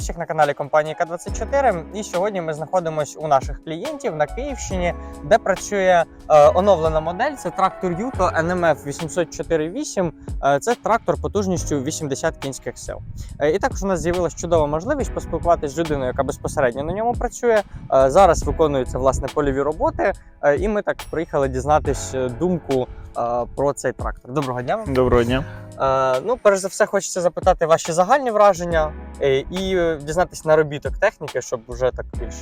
Всіх на каналі компанії К24. І сьогодні ми знаходимося у наших клієнтів на Київщині, де працює е, оновлена модель. Це трактор Юто NMF 804.8. Е, це трактор потужністю 80 кінських сил. Е, і також у нас з'явилася чудова можливість поспілкуватися з людиною, яка безпосередньо на ньому працює. Е, зараз виконуються власне польові роботи. е, і ми так приїхали дізнатись е, думку е, про цей трактор. Доброго дня. Доброго дня. Е, ну, перш за все, хочеться запитати ваші загальні враження е, і дізнатись наробіток техніки, щоб вже так більш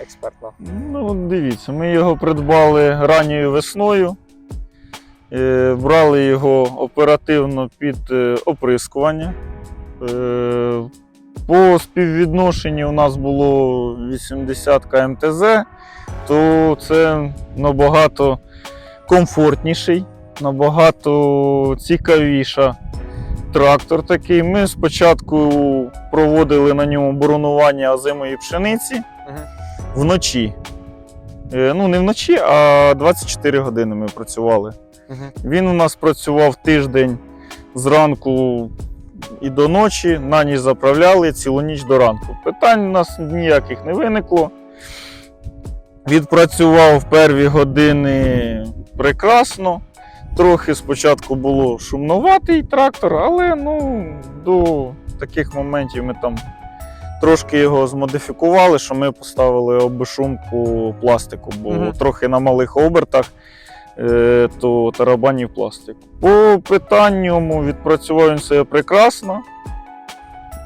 експертно. Ну, дивіться, ми його придбали ранньою весною. Е, Брали його оперативно під оприскування. По співвідношенню у нас було 80 КМТЗ, то це набагато комфортніший, набагато цікавіша трактор такий. Ми спочатку проводили на ньому боронування озимої пшениці Угу. вночі. Е, Ну, не вночі, а 24 години ми працювали. Угу. Він у нас працював тиждень зранку і до ночі, на ніч заправляли цілу ніч до ранку. Питань у нас ніяких не виникло. Відпрацював перві години прекрасно. Трохи спочатку було шумноватий трактор, але ну, до таких моментів ми там трошки його змодифікували, що ми поставили обешумку пластику, бо Мгм. трохи на малих обертах е, то тарабанів пластик. По питанню відпрацював він себе прекрасно.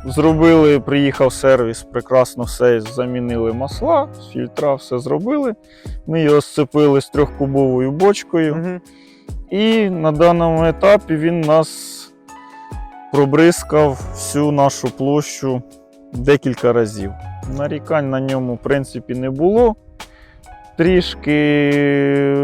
Зробили, приїхав сервіс, прекрасно все замінили масла, фільтра, все зробили. Ми його сцепили з трьохкубовою бочкою. Угу. І на даному етапі він нас пробризкав всю нашу площу декілька разів. Нарікань на ньому, в принципі, не було. Трішки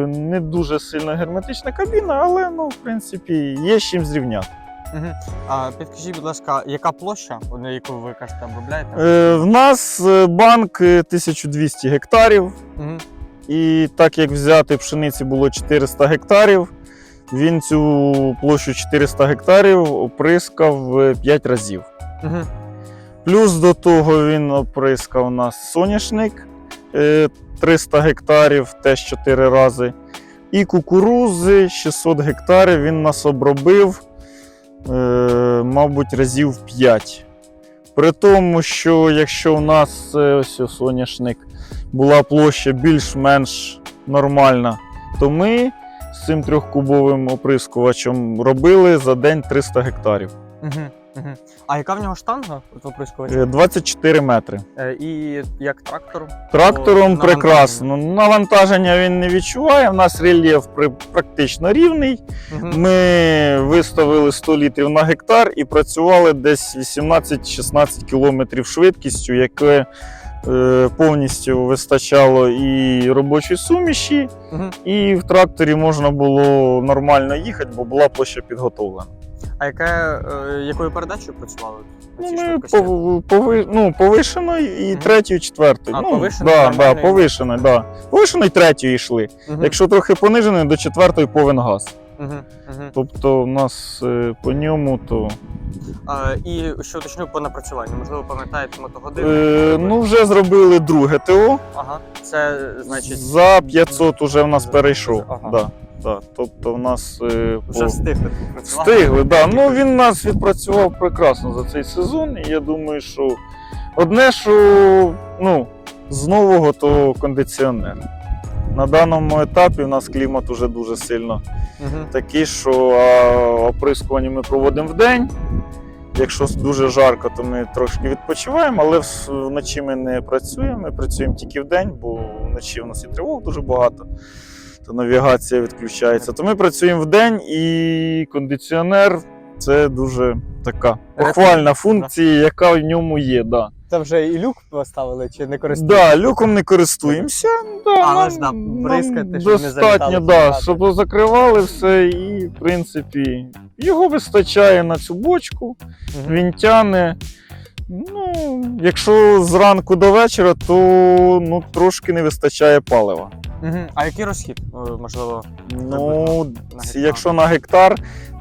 не дуже сильно герметична кабіна, але ну, в принципі, є з чим зрівняти. Угу. А підкажіть, будь ласка, яка площа, на яку ви кажете, обробляєте? Е, в нас е, банк е, 1200 гектарів. Угу. І так як взяти пшениці було 400 гектарів, він цю площу 400 гектарів оприскав 5 разів. Угу. Плюс до того він оприскав у нас соняшник е, 300 гектарів, теж 4 рази. І кукурузи 600 гектарів він нас обробив, е, мабуть, разів 5. При тому, що якщо у нас е, ось соняшник була площа більш-менш нормальна, то ми з цим трьохкубовим оприскувачем робили за день 300 гектарів. Угу. Угу. А яка в нього штанга от оприскувача? Е, 24 метри. Е, і як трактор? Трактором прекрасно. Навантаження він не відчуває. У нас рельєф практично рівний. Угу. Ми виставили 100 літрів на гектар і працювали десь 18-16 кілометрів швидкістю, яке повністю вистачало і робочої суміші, Угу. і в тракторі можна було нормально їхати, бо була площа підготовлена. А яке, е, якою передачею працювали? Ну, ми пови, ну, повишеною і Мгм. третьою, і. А, ну, повишеною, да, да, повишеною, да. Повишеною і йшли. Мгм. Якщо трохи пониженою, до четвертої повен газ. Мгм. Мгм. Тобто у нас е, по ньому то. І що уточню по напрацюванню? Можливо, пам'ятаєте мотогодини? Е, ну, вже зробили друге ТО. Ага, це значить За 500 уже в нас перейшов. Ага. Да, да. Тобто в нас е, вже по... встигли попрацювати. встигли. Да. Ну, він нас відпрацював прекрасно за цей сезон. І я думаю, що одне, що ну, з нового, то кондиціонер. На даному етапі у нас клімат уже дуже сильно Мгм. такий, що а, оприскування ми проводимо в день. Якщо дуже жарко, то ми трошки відпочиваємо, але вночі ми не працюємо. Ми працюємо тільки в день, бо вночі в нас і тривог дуже багато, то навігація відключається. То ми працюємо в день і кондиціонер це дуже така похвальна функція, яка в ньому є. Да. Це вже і люк поставили чи не користуєтесь? Да, люком не користуємося. Да, да, нам- бризкати, нам щоб не достатньо, да, фільтрати. щоб закривали все, і в принципі його вистачає на цю бочку, Мгм. він тяне. Ну, якщо зранку до вечора, то ну, трошки не вистачає палива. Мгм. А який розхід? Е, Можливо, Ну, на гектар. якщо на гектар,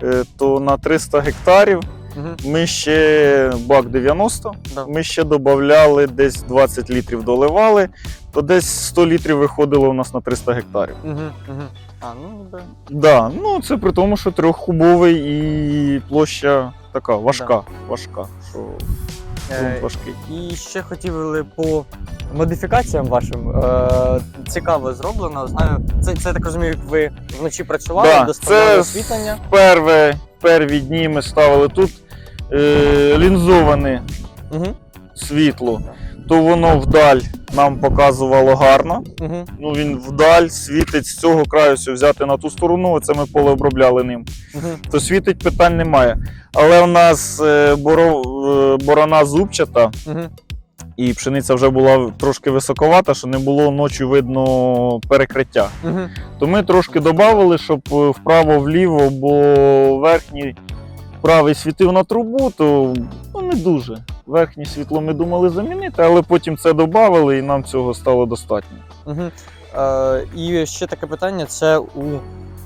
е, то на 300 гектарів Мгм. Ми ще бак 90, Да. ми ще додавали десь 20 літрів доливали, то десь 100 літрів виходило у нас на 300 гектарів. Угу, угу. А, ну да. Да, ну це при тому, що трьохкубовий і площа така важка. важка що Е, важкий. І ще хотіли по модифікаціям вашим. Е, цікаво зроблено. Знаю, це, це я так розумію, як ви вночі працювали, Да, доставляли це освітлення. Перве, перві дні ми ставили тут е, лінзоване Угу. світло, то воно вдаль нам показувало гарно. Угу. Ну він вдаль світить з цього краю, все взяти на ту сторону, це ми поле обробляли ним. Угу. То світить питань немає. Але у нас е, боро, е, борона зубчата, Угу. і пшениця вже була трошки високовата, що не було ночі видно перекриття. Угу. То ми трошки додали, щоб е, вправо-вліво, бо верхній правий світив на трубу, то ну, не дуже. Верхнє світло ми думали замінити, але потім це додали і нам цього стало достатньо. Угу. Е, і ще таке питання: це у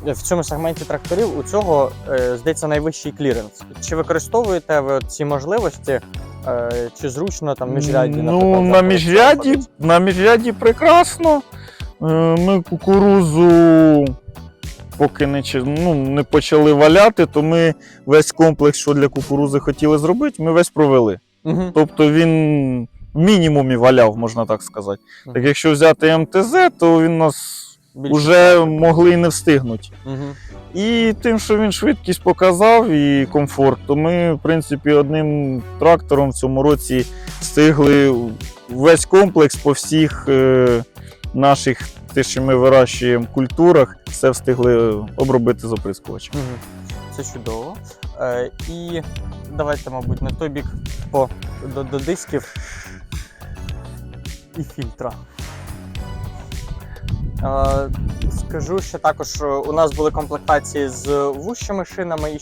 в цьому сегменті тракторів у цього е, здається найвищий кліренс. Чи використовуєте ви ці можливості? Е, чи зручно там міжрядді? Ну, на міжряді, на міжряді прекрасно. Е, Ми кукурузу поки не, ну, не почали валяти, то ми весь комплекс, що для кукурузи хотіли зробити, ми весь провели. Мгм. Тобто він в мінімумі валяв, можна так сказати. Мгм. Так якщо взяти МТЗ, то він нас Більше вже могли і не встигнути. Мгм. І тим, що він швидкість показав і комфорт, то ми, в принципі, одним трактором в цьому році встигли весь комплекс по всіх е, наших, те, що ми вирощуємо культурах, все встигли обробити з оприскувачем. Мгм. Це чудово. Е, і давайте, мабуть, на той бік по, до, до дисків і фільтра. Е, скажу, що також у нас були комплектації з вущими шинами і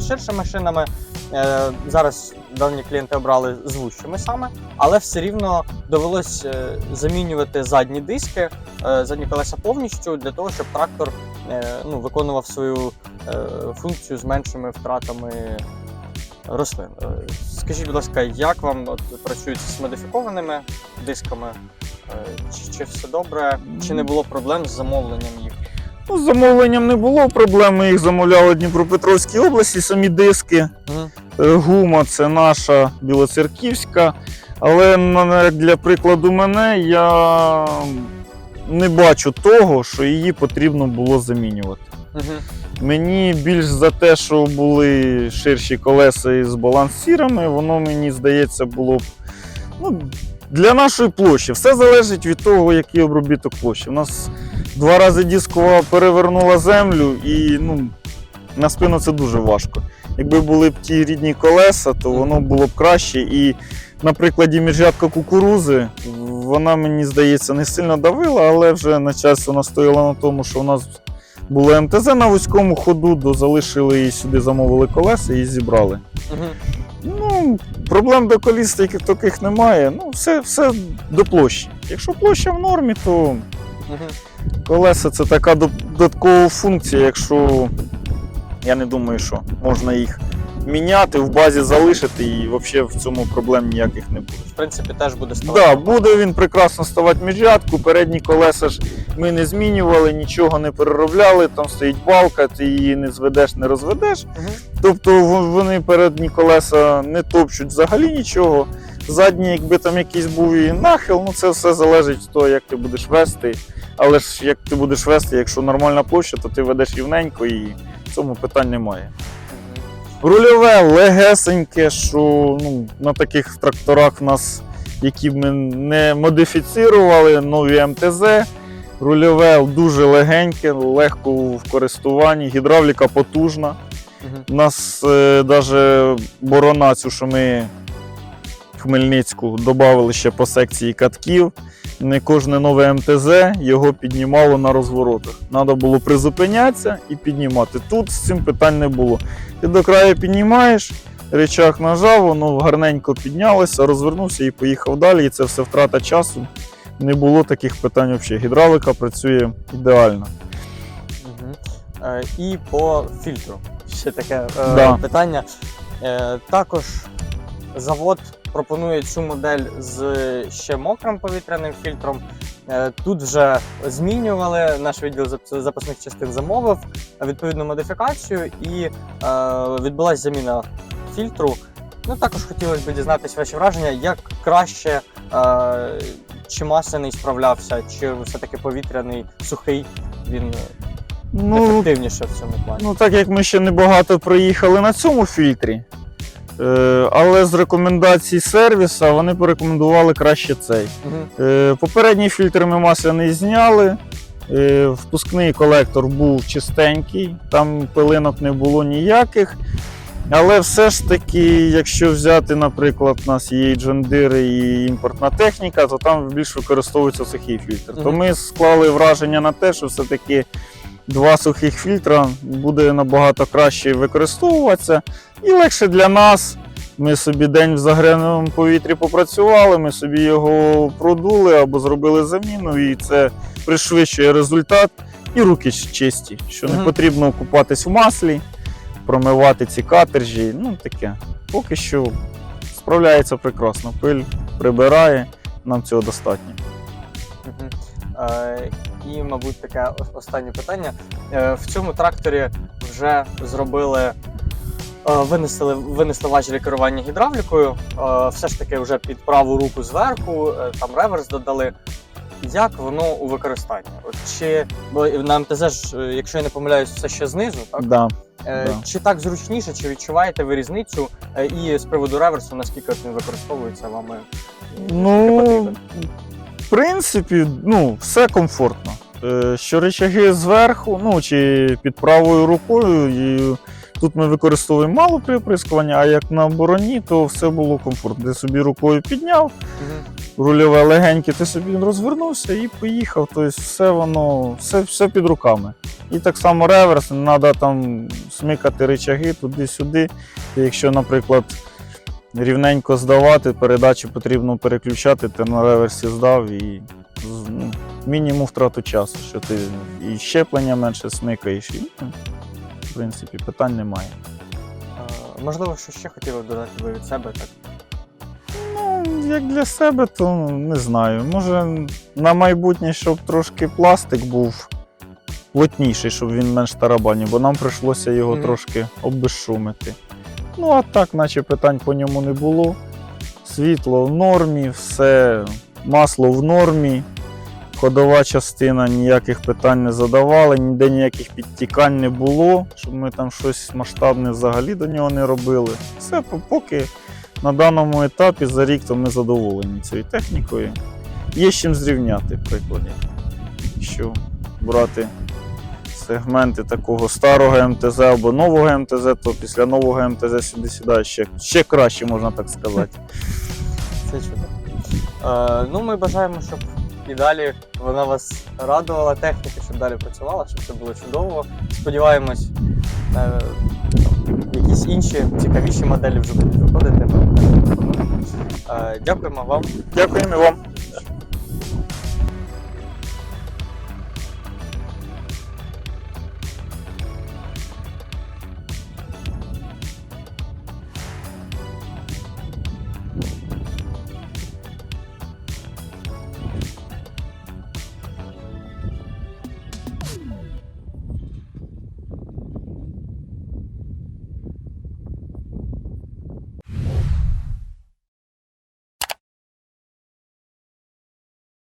ширшими шинами. Е, зараз давні клієнти обрали з вущими саме, але все рівно довелось е, замінювати задні диски, е, задні колеса повністю для того, щоб трактор е, ну, виконував свою е, функцію з меншими втратами рослин. Е, Скажіть, будь ласка, як вам от, працюється з модифікованими дисками? Е, Чи, чи все добре? Чи не було проблем з замовленням їх? Ну, з замовленням не було проблем. Ми їх замовляли в Дніпропетровській області, самі диски. Е, Гума це наша білоцерківська. Але для прикладу мене я не бачу того, що її потрібно було замінювати. Мгм. Мені більш за те, що були ширші колеса із балансірами, воно мені здається було б ну, для нашої площі. Все залежить від того, який обробіток площі. У нас два рази дискова перевернула землю, і ну, на спину це дуже важко. Якби були б ті рідні колеса, то воно було б краще. І на прикладі міжрядка кукурузи, вона мені здається не сильно давила, але вже на час вона стояла на тому, що у нас було МТЗ на вузькому ходу, до залишили і сюди замовили колеса і зібрали. Угу. Ну, проблем до коліс таких, таких немає. Ну, все, все до площі. Якщо площа в нормі, то угу. колеса це така додаткова функція, якщо я не думаю, що можна їх міняти, в базі залишити і взагалі в цьому проблем ніяких не буде. В принципі, теж буде ставати. да, буде він прекрасно ставати міжрядку. Передні колеса ж ми не змінювали, нічого не переробляли. Там стоїть балка, ти її не зведеш, не розведеш. Мгм. Тобто вони передні колеса не топчуть взагалі нічого. Задні, якби там якийсь був і нахил, ну це все залежить від того, як ти будеш вести. Але ж як ти будеш вести, якщо нормальна площа, то ти ведеш рівненько і в цьому питань немає. Рульове легесеньке, що ну, на таких тракторах в нас, які ми не модифіцірували, нові МТЗ. Рульове дуже легеньке, легко в користуванні, гідравліка потужна. У нас навіть борона, цю, що ми в Хмельницьку додали ще по секції катків. Не кожне нове МТЗ його піднімало на розворотах. Треба було призупинятися і піднімати. Тут з цим питань не було. Ти до краю піднімаєш, речах нажав, воно гарненько піднялося, розвернувся і поїхав далі. І це все втрата часу. Не було таких питань взагалі. Гідравлика працює ідеально. Мгм. Е, І по фільтру. Ще таке е, Да. питання. Е, Також завод пропонує цю модель з ще мокрим повітряним фільтром. Е, Тут вже змінювали наш відділ запасних частин замовив відповідну модифікацію і е, відбулася заміна фільтру. Ну також хотілося б дізнатися ваші враження, як краще е, чи масляний справлявся, чи все-таки повітряний сухий він Ну, ефективніше в цьому плані. ну, так як ми ще небагато проїхали на цьому фільтрі, але з рекомендацій сервіса вони порекомендували краще цей. Е, Попередній фільтр ми масляний зняли. е, Впускний колектор був чистенький, там пилинок не було ніяких. Але все ж таки, якщо взяти, наприклад, у нас є і і імпортна техніка, то там більш використовується сухий фільтр. То ми склали враження на те, що все-таки два сухих фільтра буде набагато краще використовуватися і легше для нас. Ми собі день в загряному повітрі попрацювали, ми собі його продули або зробили заміну, і це пришвидшує результат. І руки чисті, що не потрібно купатись в маслі, промивати ці катержі. Ну таке. Поки що справляється прекрасно. Пиль прибирає, нам цього достатньо. Е, І, мабуть, таке останнє питання. Е, В цьому тракторі вже зробили, винесли, винесли важелі керування гідравлікою. Е, Все ж таки вже під праву руку зверху, е, там реверс додали. Як воно у використанні? От чи бо на МТЗ ж, е, якщо я не помиляюсь, все ще знизу, так? Да. Е, да. Чи так зручніше, чи відчуваєте ви різницю? Е, І з приводу реверсу, наскільки він використовується вами? Ну, в принципі, ну, все комфортно. Е, Що речаги зверху, ну чи під правою рукою, і тут ми використовуємо мало при оприскуванні, а як на бороні, то все було комфортно. Ти собі рукою підняв, Мгм. рульове легеньке, ти собі розвернувся і поїхав. Тобто все воно, все, все під руками. І так само реверс, не треба там смикати речаги туди-сюди. Якщо, наприклад, рівненько здавати, передачі потрібно переключати, ти на реверсі здав і ну, мінімум втрату часу, що ти і щеплення менше смикаєш. І, ну, в принципі, питань немає. Можливо, що ще хотіли додати ви від себе так. Ну, як для себе, то не знаю. Може, на майбутнє, щоб трошки пластик був плотніший, щоб він менш тарабанів, бо нам прийшлося його Мгм. трошки обезшумити. Ну, а так, наче питань по ньому не було. Світло в нормі, все, масло в нормі. Ходова частина ніяких питань не задавали, ніде ніяких підтікань не було, щоб ми там щось масштабне взагалі до нього не робили. Все поки на даному етапі за рік то ми задоволені цією технікою. Є з чим зрівняти прикладі. Якщо брати сегменти такого старого МТЗ або нового МТЗ, то після нового МТЗ сюди сідає ще, ще краще, можна так сказати. Це чудо. Е, ну, ми бажаємо, щоб і далі вона вас радувала, техніка, щоб далі працювала, щоб це було чудово. Сподіваємось, е, якісь інші цікавіші моделі вже будуть виходити. Е, Дякуємо вам. Дякуємо вам.